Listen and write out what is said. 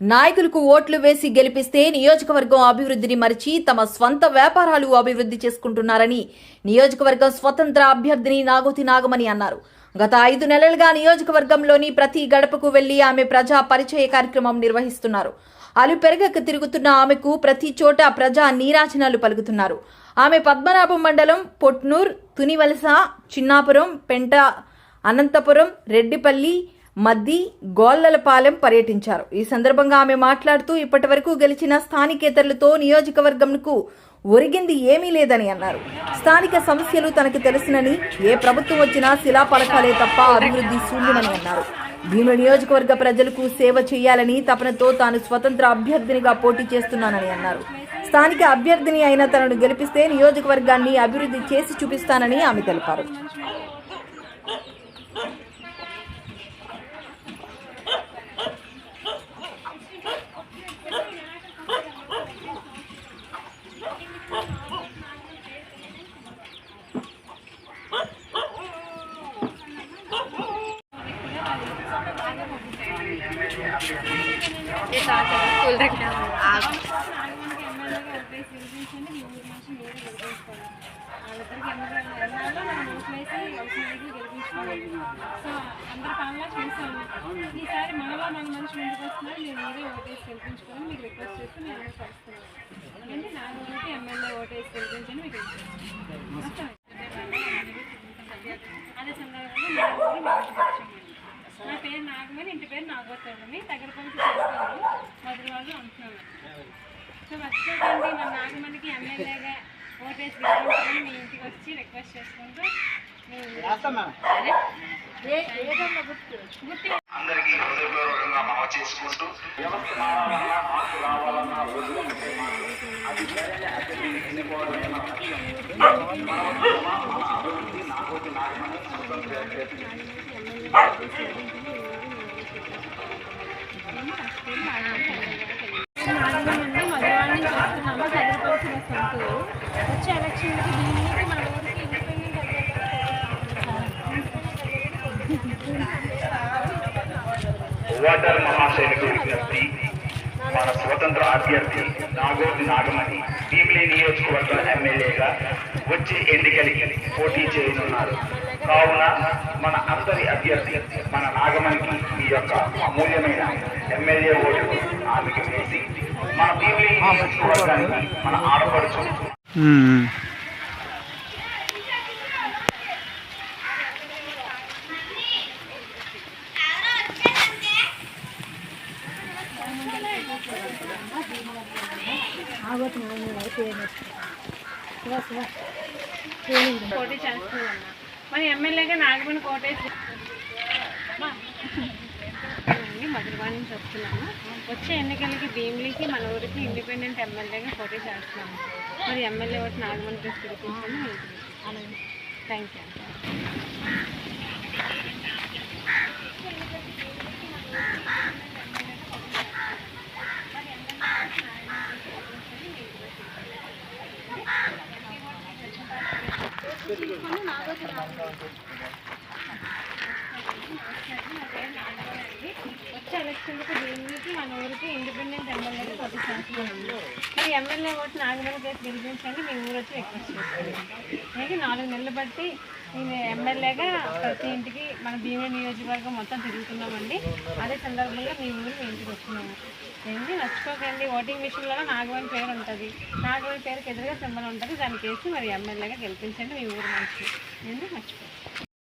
నాయకులకు ఓట్లు వేసి గెలిపిస్తే నియోజకవర్గం అభివృద్ధిని మరిచి తమ స్వంత వ్యాపారాలు అభివృద్ధి చేసుకుంటున్నారని నియోజకవర్గం స్వతంత్ర అభ్యర్థిని నాగోతి నాగమణి అన్నారు. గత ఐదు నెలలుగా నియోజకవర్గంలోని ప్రతి గడపకు వెళ్ళి ఆమె ప్రజా పరిచయ కార్యక్రమం నిర్వహిస్తున్నారు. అలు పెరగక తిరుగుతున్న ఆమెకు ప్రతి చోట ప్రజా నీరాజనాలు పలుకుతున్నారు. ఆమె పద్మనాభం మండలం పొట్నూర్ తునివలస చిన్నాపురం పెంట అనంతపురం రెడ్డిపల్లి మద్ది గోల్లలపాలెం పర్యటించారు. ఈ సందర్భంగా ఆమె మాట్లాడుతూ ఇప్పటివరకు గెలిచిన స్థానికేతరులతో నియోజకవర్గంకు ఒరిగింది ఏమీ లేదని అన్నారు. స్థానిక సమస్యలు తనకు తెలుసునని ఏ ప్రభుత్వం వచ్చినా శిలాపలకాలే తప్ప అభివృద్ధి శూన్యమని అన్నారు. భీముల నియోజకవర్గ ప్రజలకు సేవ చేయాలని తపనతో తాను స్వతంత్ర అభ్యర్థినిగా పోటీ చేస్తున్నానని అన్నారు. స్థానిక అభ్యర్థిని అయిన తనను గెలిపిస్తే నియోజకవర్గాన్ని అభివృద్ధి చేసి చూపిస్తానని ఆమె తెలిపారు సో అందరి పనులు చూసాము ఈసారి మనలో మన మనిషి ముందుకు వస్తున్నారు నేను మీరే ఓటేసి గెలిపించుకొని మీకు రిక్వెస్ట్ చేసి నేను కూడా అంటే నా ఓటు ఎమ్మెల్యే ఓటేసి గెలిపించని మీకు రిక్వెస్ట్ అదే సందర్భంగా నా పేరు నాగమని ఇంటి పేరు నాగోత్తమి దగ్గర పనికి చేస్తాను మొదటి వాళ్ళు అంటున్నాను. సో మర్చిపోకండి మన నాగమణికి ఎమ్మెల్యేగా ఓటేసి గెలిపించుకొని మీ ఇంటికి వచ్చి రిక్వెస్ట్ చేసుకుంటూ అందరికీ హృదయపూర్వకంగా మనవి చేసుకుంటూ వ్యవస్థ మారాలన్నా మార్పు రావాలన్నా అది అభివృద్ధి నాగమని ఓటర్ మహాశైలకు విజ్ఞప్తి. మన స్వతంత్ర అభ్యర్థి నాగోటి నాగమణి భీమిలి నియోజకవర్గ ఎమ్మెల్యేగా వచ్చే ఎన్నికలకి పోటీ చేయనున్నారు. కావున మన అందరి అభ్యర్థి మన నాగమణికి మీ యొక్క అమూల్యమైన ఎమ్మెల్యే ఓటు ఆమెకి వేసి మన భీమిలి నియోజకవర్గానికి మన ఆడపడుచు. పోటీ చేస్తున్నాను. మరి ఎమ్మెల్యేగా నాగమణి కోటేశ్వర మధురవాణి నుంచి వస్తున్నాము. వచ్చే ఎన్నికలకి భీమిలికి మన ఊరికి ఇండిపెండెంట్ ఎమ్మెల్యేగా పోటీ చేస్తున్నాము. మరి ఎమ్మెల్యే ఒకటి నాగమణి తీసుకెళ్ళి థ్యాంక్ యూ వచ్చే ఎలక్షన్లకు దీనికి మన ఊరికి ఇండిపెండెంట్ ఎమ్మెల్యేగా పోటీ చేస్తున్నాము మీ ఎమ్మెల్యే ఓటు నాగమణి కేసు గెలిపించండి మీ ఊరు వచ్చి రిక్వెస్ట్ చేస్తాను. నాలుగు నెలలు బట్టి నేను ఎమ్మెల్యేగా ప్రతి ఇంటికి మన భీమే నియోజకవర్గం మొత్తం తిరుగుతున్నామండి. అదే సందర్భంగా మీ ఊరు మీ ఇంటికి వస్తున్నాము. ఏంటి మర్చిపోకండి ఓటింగ్ మిషన్లో నాగమణి పేరు ఉంటుంది. నాగమణి పేరుకి ఎదురుగా సింబల్ ఉంటుంది. దానికి వేసి మరి ఎమ్మెల్యేగా గెలిపించండి. మీ ఊరు మంచి ఏంటి మర్చిపోకండి